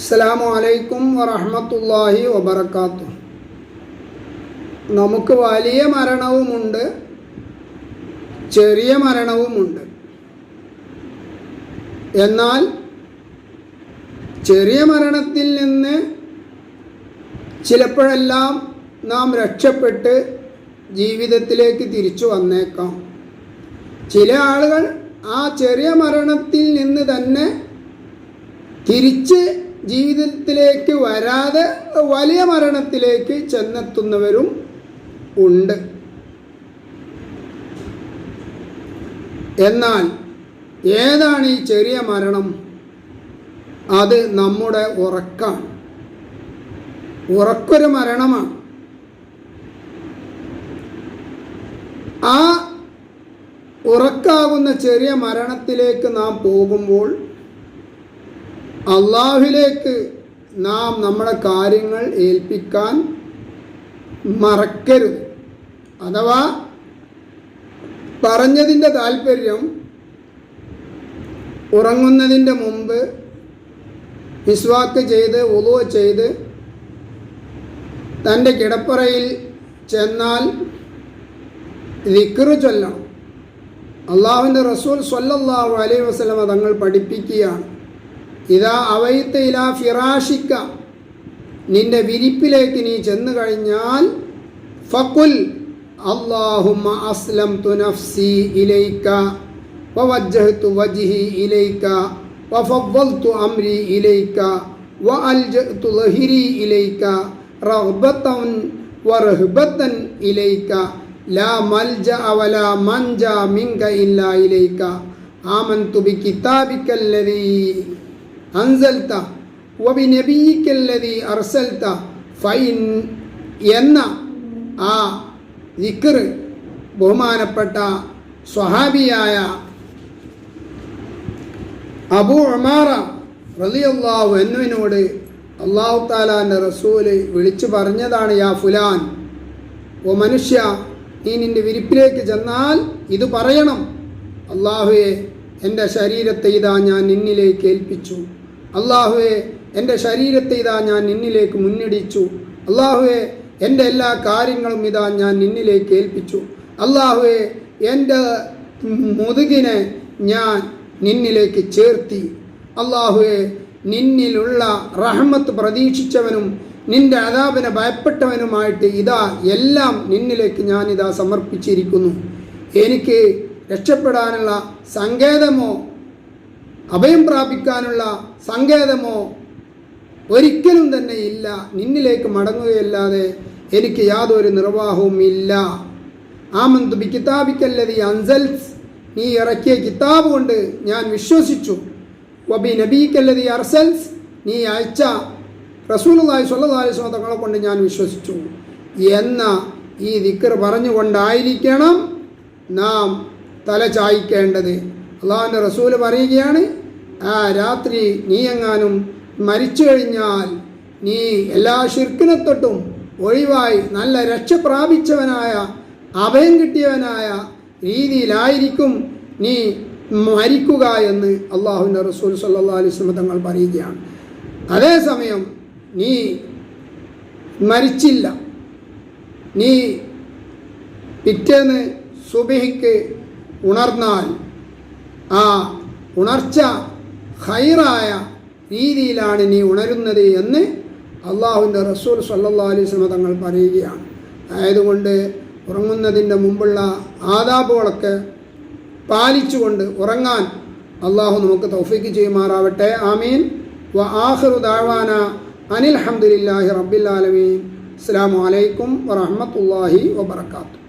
അസ്സലാമു അലൈക്കും വറഹമത്തല്ലാഹി വബർക്കാത്തു നമുക്ക് വലിയ മരണവുമുണ്ട് ചെറിയ മരണവുമുണ്ട്. എന്നാൽ ചെറിയ മരണത്തിൽ നിന്ന് ചിലപ്പോഴെല്ലാം നാം രക്ഷപ്പെട്ട് ജീവിതത്തിലേക്ക് തിരിച്ചു വന്നേക്കാം. ചില ആളുകൾ ആ ചെറിയ മരണത്തിൽ നിന്ന് തന്നെ തിരിച്ച് ജീവിതത്തിലേക്ക് വരാതെ വലിയ മരണത്തിലേക്ക് ചെന്നെത്തുന്നവരും ഉണ്ട്. എന്നാൽ ഏതാണ് ഈ ചെറിയ മരണം? അത് നമ്മുടെ ഉറക്കാണ്. ഉറക്കൊരു മരണമാണ്. ആ ഉറക്കാവുന്ന ചെറിയ മരണത്തിലേക്ക് നാം പോകുമ്പോൾ അള്ളാഹുലേക്ക് നാം നമ്മുടെ കാര്യങ്ങൾ ഏൽപ്പിക്കാൻ മറക്കരുത്. അഥവാ പറഞ്ഞതിന്റെ താല്പര്യം ഉറങ്ങുന്നതിന്റെ മുമ്പ് വിസ്വാക്ക് ചെയ്ത് ഉളുവ ചെയ്ത് തന്റെ കിടപ്പറയിൽ ചെന്നാൽ ദിക്റ് ചൊല്ലണം. അള്ളാഹുവിന്റെ റസൂൽ സ്വല്ലാഹു അലൈഹി വസ്ലമ തങ്ങൾ പഠിപ്പിക്കുകയാണ്. ഇതാ അവൈത്ത ഇലാ ഫിറാഷിക്ക നിന്റെ വിരിപ്പിലേക്ക് നീ ചെന്നു കഴിഞ്ഞാൽ ഫക്കുൽ അള്ളാഹുമ്മ അസ്ലം തു നഫ്സി ഇലൈക്ക ووجهت وجهي إليك وفضلت أمري إليك وألجأت ظهري إليك رغبة ورهبة إليك لا ملجأ ولا منجا منك إلا إليك آمنت بكتابك الذي അൻസൽത്ത ഒബിനബിയിക്കല്ലതി അർസൽത്ത ഫൈൻ എന്ന ആ ഇക്കർ ബഹുമാനപ്പെട്ട സ്വഹാബിയായ അബൂ ഉമാറ റലിയല്ലാഹു എന്നുവിനോട് അള്ളാഹു താലാന്റെ റസൂൽ വിളിച്ചു പറഞ്ഞതാണ് യാ ഫുലാൻ ഓ മനുഷ്യ നീ നിന്റെ വിരിപ്പിലേക്ക് ചെന്നാൽ ഇത് പറയണം. അള്ളാഹുയെ എന്റെ ശരീരത്തെ ഇതാ ഞാൻ നിന്നിലേക്ക് ഏൽപ്പിച്ചു. അള്ളാഹുവെ എന്റെ ശരീരത്തെ ഇതാ ഞാൻ നിന്നിലേക്ക് മുന്നിടിച്ചു. അള്ളാഹുവെ എന്റെ എല്ലാ കാര്യങ്ങളും ഇതാ ഞാൻ നിന്നിലേക്ക് ഏൽപ്പിച്ചു. അള്ളാഹുവെ എന്റെ മുതുകിനെ ഞാൻ നിന്നിലേക്ക് ചേർത്തി. അള്ളാഹുവെ നിന്നിലുള്ള റഹ്മത്ത് പ്രതീക്ഷിച്ചവനും നിന്റെ അതാപിനെ ഭയപ്പെട്ടവനുമായിട്ട് ഇതാ എല്ലാം നിന്നിലേക്ക് ഞാൻ ഞാനിതാ സമർപ്പിച്ചിരിക്കുന്നു. എനിക്ക് രക്ഷപ്പെടാനുള്ള സങ്കേതമോ അഭയം പ്രാപിക്കാനുള്ള സങ്കേതമോ ഒരിക്കലും തന്നെ ഇല്ല. നിന്നിലേക്ക് മടങ്ങുകയല്ലാതെ എനിക്ക് യാതൊരു നിർവാഹവും ഇല്ല. ആമന്തു ബി കിതാബിക്കല്ലതി അൻസൽസ്. നീ ഇറക്കിയ കിതാബ് കൊണ്ട് ഞാൻ വിശ്വസിച്ചു. വബി നബീക്കല്ലതി അർസൽസ്. നീ അയച്ച അലൈഹി വസല്ലം തങ്ങളെ കൊണ്ട് ഞാൻ വിശ്വസിച്ചു. എന്ന ഈ ദിക്കർ പറഞ്ഞുകൊണ്ടായിരിക്കണം നാം തല ചായ്ക്കേണ്ടത്. അള്ളാഹുവിന്റെ റസൂൽ പറയുകയാണ് ആ രാത്രി നീ എങ്ങാനും മരിച്ചു കഴിഞ്ഞാൽ നീ എല്ലാ ഷിർക്കിനെ തൊട്ടും ഒഴിവായി നല്ല രക്ഷ പ്രാപിച്ചവനായ അഭയം കിട്ടിയവനായ രീതിയിലായിരിക്കും നീ മരിക്കുക എന്ന് അള്ളാഹുവിന്റെ റസൂൽ സല്ലാ അലിസ്ലമ തങ്ങൾ പറയുകയാണ്. അതേസമയം നീ മരിച്ചില്ല. നീ പിറ്റേന്ന് സുബിഹിക്ക് ഉണർന്നാൽ ആ ഉണർച്ച ഹൈറായ രീതിയിലാണ് നീ ഉണരുന്നത് എന്ന് അള്ളാഹുവിന്റെ റസൂൽ സല്ലാ അലൈഹി തങ്ങൾ പറയുകയാണ്. ആയതുകൊണ്ട് ഉറങ്ങുന്നതിന്റെ മുമ്പുള്ള ആദാബുകളൊക്കെ പാലിച്ചുകൊണ്ട് ഉറങ്ങാൻ അള്ളാഹു നമുക്ക് തൗഫീക്ക് ചെയ്യുമാറാവട്ടെ. ആമീൻ. വ ആഹ്റു ദാവാന അനിൽ ഹംദുലില്ലാഹി റബ്ബിൽ ആലമീൻ. അസ്സാം വലൈക്കും വറഹമത്തല്ലാഹി വബർക്കാത്തു